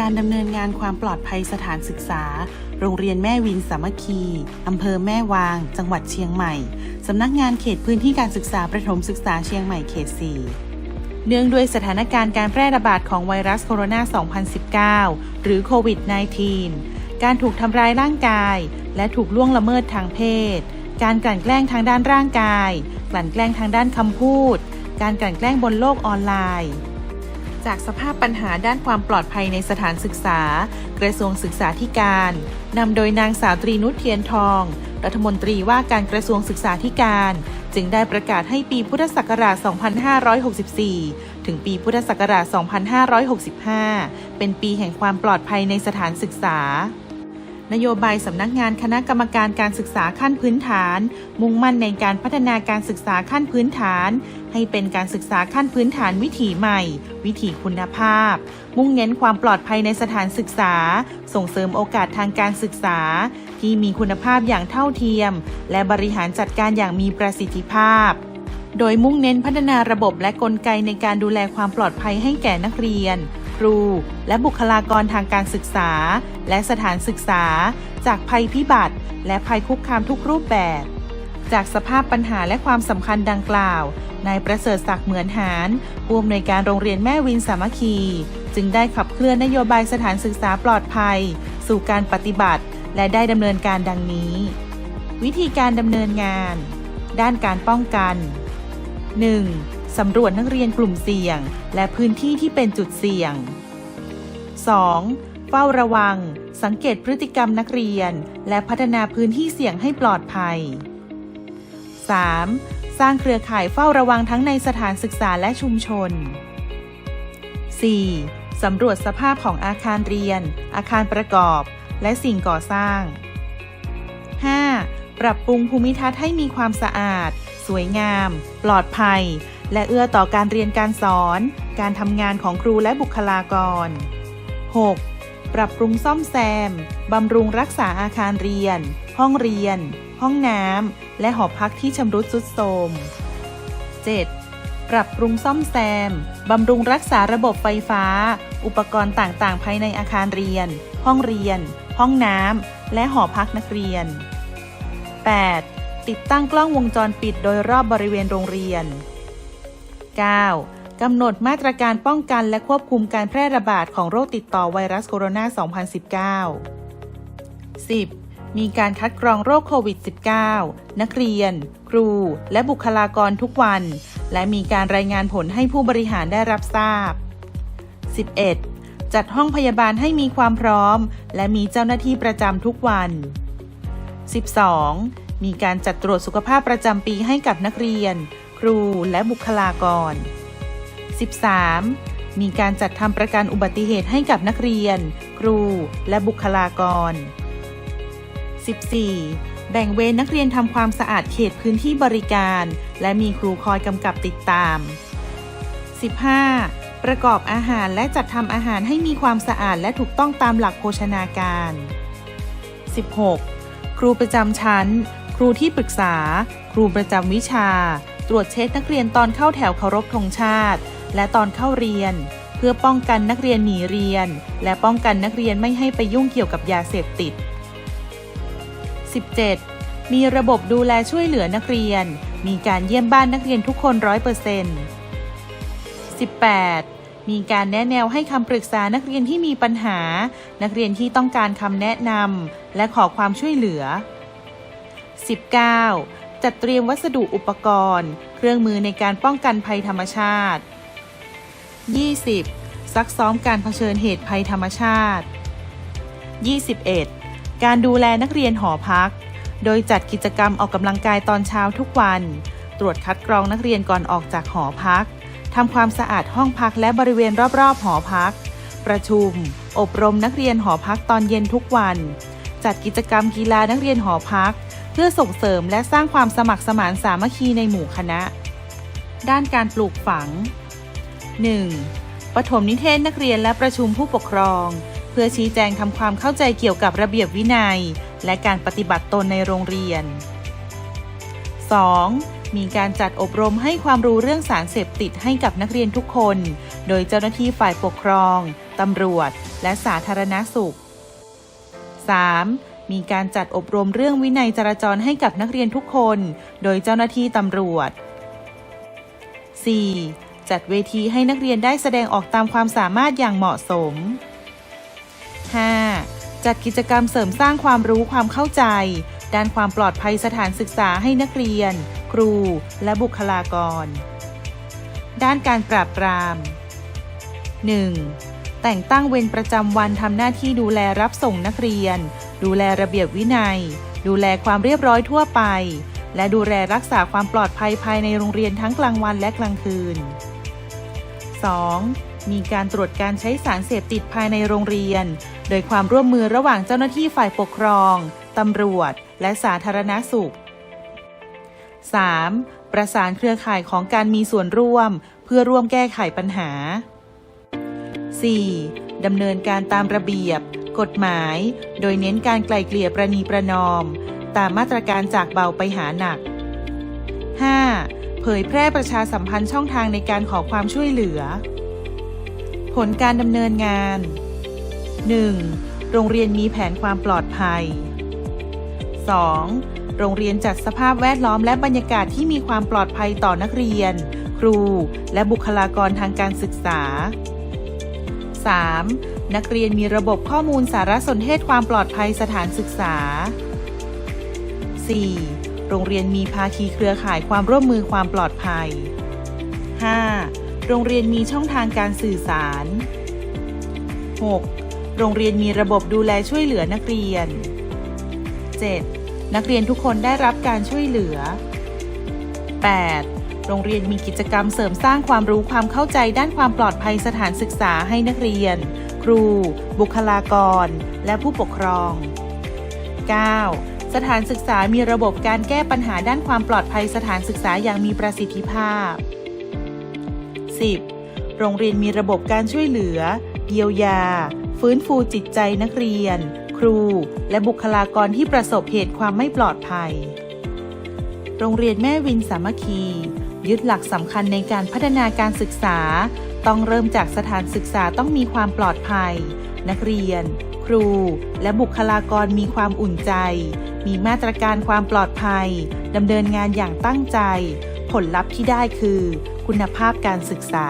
การดำเนินงานความปลอดภัยสถานศึกษา โรงเรียนแม่วินสามัคคีอำเภอแม่วาง จังหวัดเชียงใหม่สำนักงานเขตพื้นที่การศึกษาประถมศึกษาเชียงใหม่เขต 4เนื่องด้วยสถานการณ์การแพร่ระบาดของไวรัสโคโรนา 2019 หรือโควิด -19 การถูกทำร้ายร่างกาย และถูกล่วงละเมิดทางเพศ การกลั่นแกล้งทางด้านร่างกาย กลั่นแกล้งทางด้านคำพูด การกลั่นแกล้งบนโลกออนไลน์ จากสภาพปัญหาด้านความปลอดภัยในสถานศึกษา กระทรวงศึกษาธิการ นำโดยนางสาวตรีนุชเทียนทอง รัฐมนตรีว่าการกระทรวงศึกษาธิการ จึงได้ประกาศให้ปีพุทธศักราช 2564 ถึงปีพุทธศักราช 2565 เป็นปีแห่งความปลอดภัยในสถานศึกษา นโยบายสำนักงานคณะกรรมการการศึกษาขั้นพื้นฐาน มุ่งมั่นในการพัฒนาการศึกษาขั้นพื้นฐาน ให้เป็นการศึกษาขั้นพื้นฐานวิถีใหม่ วิถีคุณภาพ มุ่งเน้นความปลอดภัยในสถานศึกษา ส่งเสริมโอกาสทางการศึกษา ที่มีคุณภาพอย่างเท่าเทียม และบริหารจัดการอย่างมีประสิทธิภาพโดยมุ่งเน้นพัฒนาระบบและกลไกในการดูแลความปลอดภัยให้แก่นักเรียน รู และบุคลากรทางการศึกษา และสถานศึกษา จากภัยพิบัติ และภัยคุกคามทุกรูปแบบ จากสภาพปัญหาและความสำคัญดังกล่าวนายประเสริฐศักดิ์เหมือนหารผู้อำนวยการโรงเรียนแม่วินสามัคคี จึงได้ขับเคลื่อนนโยบายสถานศึกษาปลอดภัย สู่การปฏิบัติ และได้ดำเนินการดังนี้ วิธีการดำเนินงาน ด้านการป้องกัน 1. สำรวจนักเรียนกลุ่มเสี่ยง และพื้นที่ที่เป็นจุดเสี่ยง 2. เฝ้าระวัง สังเกตพฤติกรรมนักเรียน และพัฒนาพื้นที่เสี่ยงให้ปลอดภัย 3. สร้างเครือข่ายเฝ้าระวังทั้งในสถานศึกษาและชุมชน 4. สำรวจสภาพของอาคารเรียน อาคารประกอบ และสิ่งก่อสร้าง 5. ปรับปรุงภูมิทัศน์ให้มีความสะอาด สวยงาม ปลอดภัย และเอื้อต่อการเรียนการสอน การทำงานของครูและบุคลากร 6. ปรับปรุงซ่อมแซม บำรุงรักษาอาคารเรียน ห้องเรียน ห้องน้ำ และหอพักที่ชำรุดทรุดโทรม 7. ปรับปรุงซ่อมแซม บำรุงรักษาระบบไฟฟ้า อุปกรณ์ต่างๆ ภายในอาคารเรียน ห้องเรียน ห้องน้ำ และหอพักนักเรียน 8. ติดตั้งกล้องวงจรปิดโดยรอบบริเวณโรงเรียน 9. กำหนดมาตรการป้องกันและควบคุมการแพร่ระบาดของโรคติดต่อไวรัสโคโรนา 2019 10. มีการคัดกรองโรคโควิด -19 นักเรียน ครู และบุคลากรทุกวัน และมีการรายงานผลให้ผู้บริหารได้รับทราบ 11. จัดห้องพยาบาลให้มีความพร้อม และมีเจ้าหน้าที่ประจำทุกวัน 12. มีการจัดตรวจสุขภาพประจำปีให้กับนักเรียน ครูและบุคลากร 13. มีการจัดทำประกันอุบัติเหตุให้กับนักเรียน ครูและบุคลากร 14. แบ่งเวรนักเรียนทำความสะอาดเขตพื้นที่บริการ และมีครูคอยกำกับติดตาม 15. ประกอบอาหารและจัดทำอาหารให้มีความสะอาดและถูกต้องตามหลักโภชนาการ 16. ครูประจำชั้น ครูที่ปรึกษา ครูประจำวิชา ตรวจเช็คนักเรียนตอนเข้าแถวเคารพธงชาติ และตอนเข้าเรียน เพื่อป้องกันนักเรียนหนีเรียน และป้องกันนักเรียนไม่ให้ไปยุ่งเกี่ยวกับยาเสพติด 17. มีระบบดูแลช่วยเหลือนักเรียน มีการเยี่ยมบ้านนักเรียนทุกคนร้อยเปอร์เซ็นต์ 18. มีการแนะแนวให้คำปรึกษานักเรียนที่มีปัญหา นักเรียนที่ต้องการคำแนะนำและขอความช่วยเหลือ 19. จัดเตรียมวัสดุอุปกรณ์ เครื่องมือในการป้องกันภัยธรรมชาติ 20. ซักซ้อมการเผชิญเหตุภัยธรรมชาติ 21. การดูแลนักเรียนหอพัก โดยจัดกิจกรรมออกกำลังกายตอนเช้าทุกวัน ตรวจคัดกรองนักเรียนก่อนออกจากหอพักทำความสะอาดห้องพักและบริเวณรอบๆ หอพัก ประชุม อบรมนักเรียนหอพักตอนเย็นทุกวัน จัดกิจกรรมกีฬานักเรียนหอพัก พื่อส่งเสริมและสร้างความสมัครสมานสามัคคีในหมู่คณะ ด้านการปลูกฝัง 1. ปฐมนิเทศนักเรียนและประชุมผู้ปกครอง เพื่อชี้แจงทำความเข้าใจเกี่ยวกับระเบียบวินัย และการปฏิบัติตนในโรงเรียน 2. มีการจัดอบรมให้ความรู้เรื่องสารเสพติดให้กับนักเรียนทุกคน โดยเจ้าหน้าที่ฝ่ายปกครอง ตำรวจ และสาธารณสุข 3. มีการจัดอบรมเรื่องวินัยจราจรให้กับนักเรียนทุกคน โดยเจ้าหน้าที่ตำรวจ 4. จัดเวทีให้นักเรียนได้แสดงออกตามความสามารถอย่างเหมาะสม 5. จัดกิจกรรมเสริมสร้างความรู้ความเข้าใจ ด้านความปลอดภัยสถานศึกษาให้นักเรียน ครู และบุคลากร ด้านการปราบปราม 1. แต่งตั้งเวรประจำวันทำหน้าที่ดูแลรับส่งนักเรียน ดูแลระเบียบวินัย ดูแลความเรียบร้อยทั่วไป และดูแลรักษาความปลอดภัยภายในโรงเรียนทั้งกลางวันและกลางคืน 2. มีการตรวจการใช้สารเสพติดภายในโรงเรียน โดยความร่วมมือระหว่างเจ้าหน้าที่ฝ่ายปกครอง ตำรวจ และสาธารณสุข 3. ประสานเครือข่ายของการมีส่วนร่วม เพื่อร่วมแก้ไขปัญหา 4. ดำเนินการตามระเบียบ กฎหมาย โดยเน้นการไกล่เกลี่ยประนีประนอม ตามมาตรการจากเบาไปหาหนัก 5. เผยแพร่ประชาสัมพันธ์ช่องทางในการขอความช่วยเหลือ ผลการดำเนินงาน 1. โรงเรียนมีแผนความปลอดภัย 2. โรงเรียนจัดสภาพแวดล้อมและบรรยากาศที่มีความปลอดภัยต่อนักเรียน ครู และบุคลากรทางการศึกษา 3. นักเรียนมีระบบข้อมูลสารสนเทศความปลอดภัยสถานศึกษา 4. โรงเรียนมีภาคีเครือข่ายความร่วมมือความปลอดภัย 5. โรงเรียนมีช่องทางการสื่อสาร 6. โรงเรียนมีระบบดูแลช่วยเหลือนักเรียน 7. นักเรียนทุกคนได้รับการช่วยเหลือ 8. โรงเรียนมีกิจกรรมเสริมสร้างความรู้ความเข้าใจด้านความปลอดภัยสถานศึกษาให้นักเรียน ครู บุคลากร และผู้ปกครอง 9. สถานศึกษามีระบบการแก้ปัญหาด้านความปลอดภัยสถานศึกษาอย่างมีประสิทธิภาพ 10. โรงเรียนมีระบบการช่วยเหลือ เยียวยา ฟื้นฟูจิตใจนักเรียน ครู และบุคลากรที่ประสบเหตุความไม่ปลอดภัย โรงเรียนแม่วินสามัคคี ยึดหลักสำคัญในการพัฒนาการศึกษา ต้องเริ่มจากสถานศึกษาต้องมีความปลอดภัย นักเรียน ครู และบุคลากรมีความอุ่นใจ มีมาตรการความปลอดภัยดำเนินงานอย่างตั้งใจ ผลลัพธ์ที่ได้คือ คุณภาพการศึกษา